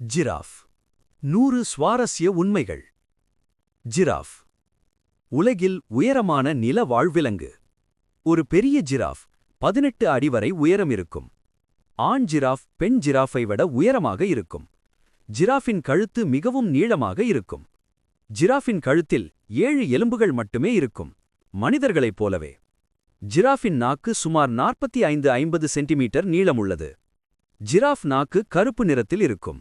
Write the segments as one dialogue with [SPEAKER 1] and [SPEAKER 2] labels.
[SPEAKER 1] Giraffe. நூறு சுவாரஸ்ய உண்மைகள். Giraffe. உலகில் உயரமான நில வாழ்விலங்கு. ஒரு பெரிய ஜிராஃப் பதினெட்டு அடி வரை உயரம் இருக்கும். ஆண் ஜிராஃப் பெண் ஜிராஃபை விட உயரமாக இருக்கும். ஜிராஃபின் கழுத்து மிகவும் நீளமாக இருக்கும். ஜிராஃபின் கழுத்தில் ஏழு எலும்புகள் மட்டுமே இருக்கும். மனிதர்களைப் போலவே. ஜிராஃபின் நாக்கு சுமார் நாற்பத்தி ஐந்து ஐம்பது சென்டிமீட்டர் நீளமுள்ளது. ஜிராஃப் நாக்கு கருப்பு நிறத்தில் இருக்கும்.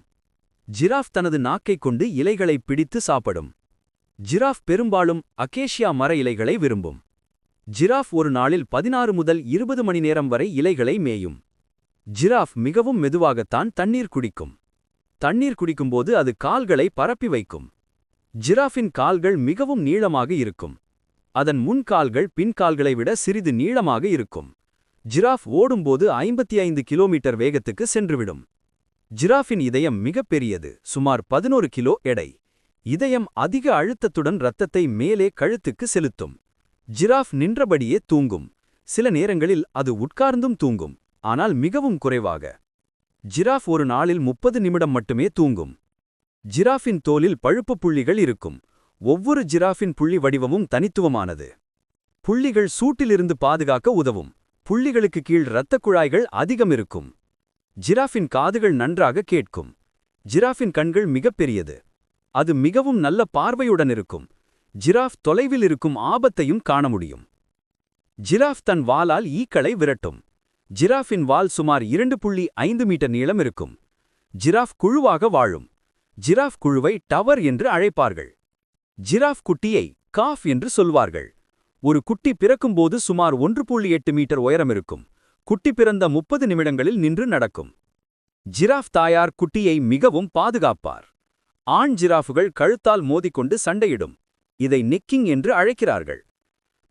[SPEAKER 1] ஜிராஃப் தனது நாக்கைக் கொண்டு இலைகளை பிடித்து சாப்பிடும். ஜிராஃப் பெரும்பாலும் அகேஷியா மர இலைகளை விரும்பும். ஜிராஃப் ஒரு நாளில் பதினாறு முதல் இருபது மணி நேரம் வரை இலைகளை மேயும். ஜிராஃப் மிகவும் மெதுவாகத்தான் தண்ணீர் குடிக்கும். தண்ணீர் குடிக்கும்போது அது கால்களை பரப்பி வைக்கும். ஜிராஃபின் கால்கள் மிகவும் நீளமாக இருக்கும். அதன் முன்கால்கள் பின்கால்களை விட சிறிது நீளமாக இருக்கும். ஜிராஃப் ஓடும்போது ஐம்பத்தி ஐந்து கிலோமீட்டர் வேகத்துக்கு சென்றுவிடும். ஜிராஃபின் இதயம் மிகப்பெரியது சுமார் பதினோரு கிலோ எடை. இதயம் அதிக அழுத்தத்துடன் இரத்தத்தை மேலே கழுத்துக்கு செலுத்தும். ஜிராஃப் நின்றபடியே தூங்கும். சில நேரங்களில் அது உட்கார்ந்தும் தூங்கும் ஆனால் மிகவும் குறைவாக. ஜிராஃப் ஒரு நாளில் முப்பது நிமிடம் மட்டுமே தூங்கும். ஜிராஃபின் தோலில் பழுப்பு புள்ளிகள் இருக்கும். ஒவ்வொரு ஜிராஃபின் புள்ளி வடிவமும் தனித்துவமானது. புள்ளிகள் சூட்டிலிருந்து பாதுகாக்க உதவும். புள்ளிகளுக்கு கீழ் இரத்தக் குழாய்கள் அதிகம் இருக்கும். ஜிராஃபின் காதுகள் நன்றாக கேட்கும். ஜிராஃபின் கண்கள் மிகப்பெரியது அது மிகவும் நல்ல பார்வையுடன் இருக்கும். ஜிராஃப் தொலைவில் இருக்கும் ஆபத்தையும் காண முடியும். ஜிராஃப் தன் வாலால் ஈக்களை விரட்டும். ஜிராஃபின் வால் சுமார் இரண்டு புள்ளி ஐந்து மீட்டர் நீளம் இருக்கும். ஜிராஃப் குழுவாக வாழும். ஜிராஃப் குழுவை டவர் என்று அழைப்பார்கள். ஜிராஃப் குட்டியை காஃப் என்று சொல்வார்கள். ஒரு குட்டி பிறக்கும்போது சுமார் ஒன்று புள்ளி எட்டு மீட்டர் உயரம் இருக்கும். குட்டி பிறந்த முப்பது நிமிடங்களில் நின்று நடக்கும். ஜிராஃப் தாயார் குட்டியை மிகவும் பாதுகாப்பார். ஆண் ஜிராஃபுகள் கழுத்தால் மோதிக்கொண்டு சண்டையிடும். இதை நெக்கிங் என்று அழைக்கிறார்கள்.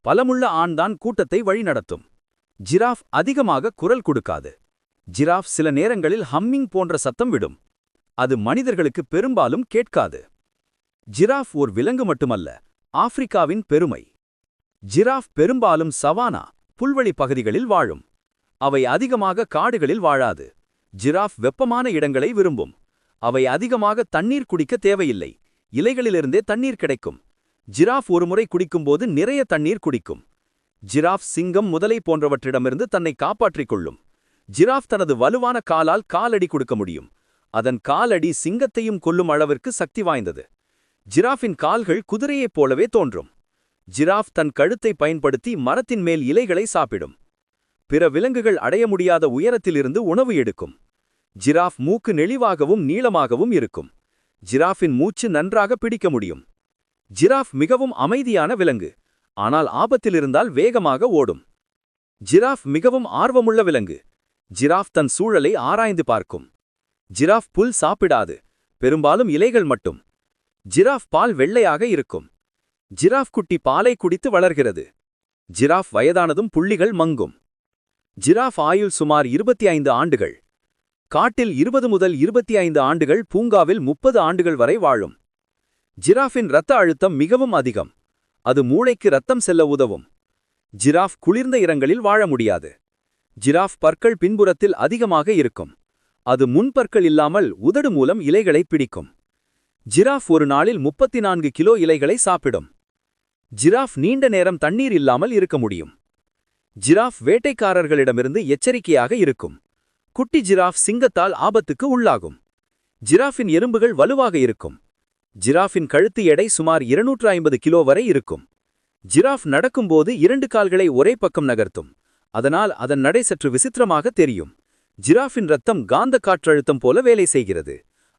[SPEAKER 1] பலமுள்ள ஆண்தான் கூட்டத்தை வழிநடத்தும். ஜிராஃப் அதிகமாக குரல் கொடுக்காது. ஜிராஃப் சில நேரங்களில் ஹம்மிங் போன்ற சத்தம் விடும். அது மனிதர்களுக்கு பெரும்பாலும் கேட்காது. ஜிராஃப் ஓர் விலங்கு மட்டுமல்ல ஆப்பிரிக்காவின் பெருமை. ஜிராஃப் பெரும்பாலும் சவானா புல்வெளி பகுதிகளில் வாழும். அவை அதிகமாக காடுகளில் வாழாது. ஜிராஃப் வெப்பமான இடங்களை விரும்பும். அவை அதிகமாக தண்ணீர் குடிக்க தேவையில்லை. இலைகளிலிருந்தே தண்ணீர் கிடைக்கும். ஜிராஃப் ஒருமுறை குடிக்கும்போது நிறைய தண்ணீர் குடிக்கும். ஜிராஃப் சிங்கம் முதலை போன்றவற்றிடமிருந்து தன்னை காப்பாற்றிக் கொள்ளும். ஜிராஃப் தனது வலுவான காலால் காலடி கொடுக்க முடியும். அதன் காலடி சிங்கத்தையும் கொல்லும் அளவிற்கு சக்தி வாய்ந்தது. ஜிராஃபின் கால்கள் குதிரையைப் போலவே தோன்றும். ஜிராஃப் தன் கழுத்தை பயன்படுத்தி மரத்தின் மேல் இலைகளை சாப்பிடும். பிற விலங்குகள் அடைய முடியாத உயரத்திலிருந்து உணவு எடுக்கும். ஜிராஃப் மூக்கு நெளிவாகவும் நீளமாகவும் இருக்கும். ஜிராஃபின் மூச்சு நன்றாக பிடிக்க முடியும். ஜிராஃப் மிகவும் அமைதியான விலங்கு ஆனால் ஆபத்திலிருந்தால் வேகமாக ஓடும். ஜிராஃப் மிகவும் ஆர்வமுள்ள விலங்கு ஜிராஃப் தன் சூழலை ஆராய்ந்து பார்க்கும். ஜிராஃப் புல் சாப்பிடாது பெரும்பாலும் இலைகள் மட்டும். ஜிராஃப் பால் வெள்ளையாக இருக்கும். ஜிராஃப் குட்டி பாலை குடித்து வளர்கிறது. ஜிராஃப் வயதானதும் புள்ளிகள் மங்கும். ஜிராஃப் ஆயுள் சுமார் இருபத்தி ஐந்து ஆண்டுகள். காட்டில் இருபது முதல் இருபத்தி ஐந்து ஆண்டுகள் பூங்காவில் முப்பது ஆண்டுகள் வரை வாழும். ஜிராஃபின் இரத்த அழுத்தம் மிகவும் அதிகம். அது மூளைக்கு ரத்தம் செல்ல உதவும். ஜிராஃப் குளிர்ந்த இடங்களில் வாழ முடியாது. ஜிராஃப் பற்கள் பின்புறத்தில் அதிகமாக இருக்கும். அது முன்பற்கள் இல்லாமல் உதடு மூலம் இலைகளை பிடிக்கும். ஜிராஃப் ஒரு நாளில் முப்பத்தி நான்கு கிலோ இலைகளை சாப்பிடும். ஜிராஃப் நீண்ட நேரம் தண்ணீர் இல்லாமல் இருக்க முடியும். ஜிராஃப் வேட்டைக்காரர்களிடமிருந்து எச்சரிக்கையாக இருக்கும். குட்டி ஜிராஃப் சிங்கத்தால் ஆபத்துக்கு உள்ளாகும். ஜிராஃபின் எறும்புகள் வலுவாக இருக்கும். ஜிராஃபின் கழுத்து எடை சுமார் இருநூற்று ஐம்பது கிலோ வரை இருக்கும். ஜிராஃப் நடக்கும்போது இரண்டு கால்களை ஒரே பக்கம் நகர்த்தும். அதனால் அதன் நடை சற்று விசித்திரமாக தெரியும். ஜிராஃபின் ரத்தம் காந்த காற்றழுத்தம் போல வேலை செய்கிறது.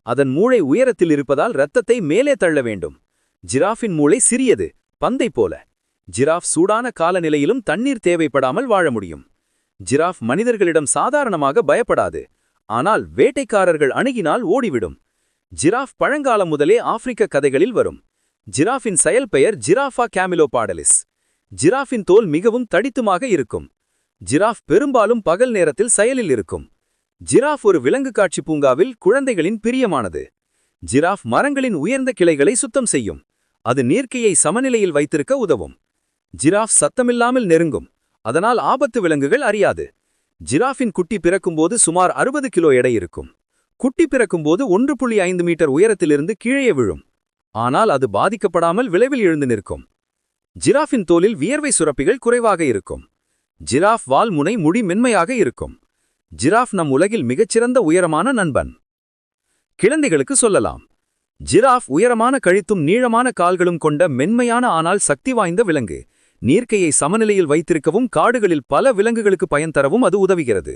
[SPEAKER 1] அதன் மூளை உயரத்தில் இருப்பதால் இரத்தத்தை மேலே தள்ள வேண்டும். ஜிராஃபின் மூளை சிறியது பந்தை போல. ஜிராஃப் சூடான காலநிலையிலும் தண்ணீர் தேவைப்படாமல் வாழ முடியும். ஜிராஃப் மனிதர்களிடம் சாதாரணமாக பயப்படாது. ஆனால் வேட்டைக்காரர்கள் அணுகினால் ஓடிவிடும். ஜிராஃப் பழங்காலம் முதலே ஆப்பிரிக்க கதைகளில் வரும். ஜிராஃபின் செயல் பெயர் ஜிராஃபா கேமிலோபாடலிஸ். ஜிராஃபின் தோல் மிகவும் தடித்துமாக இருக்கும். ஜிராஃப் பெரும்பாலும் பகல் நேரத்தில் செயலில் இருக்கும். ஜிராஃப் ஒரு விலங்கு காட்சி பூங்காவில் குழந்தைகளின் பிரியமானது. ஜிராஃப் மரங்களின் உயர்ந்த கிளைகளை சுத்தம் செய்யும். அது நீர்க்கையை சமநிலையில் வைத்திருக்க உதவும். ஜிராஃப் சத்தமில்லாமல் நெருங்கும். அதனால் ஆபத்து விலங்குகள் அறியாது. ஜிராஃபின் குட்டி பிறக்கும்போது சுமார் அறுபது கிலோ எடை இருக்கும். குட்டி பிறக்கும்போது ஒன்று புள்ளி ஐந்து மீட்டர் உயரத்திலிருந்து கீழே விழும். ஆனால் அது பாதிக்கப்படாமல் விளைவில் எழுந்து நிற்கும். ஜிராஃபின் தோலில் வியர்வை சுரப்பிகள் குறைவாக இருக்கும். ஜிராஃப் வால் முனை முடி மென்மையாக இருக்கும். ஜிராஃப் நம் உலகில் மிகச்சிறந்த உயரமான நண்பன். கிழந்தைகளுக்கு சொல்லலாம். ஜிராஃப் உயரமான கழித்தும் நீளமான கால்களும் கொண்ட மென்மையான ஆனால் சக்தி வாய்ந்த விலங்கு. நீர்க்கையை சமநிலையில் வைத்திருக்கவும் காடுகளில் பல விலங்குகளுக்கு பயன் தரவும் அது உதவுகிறது.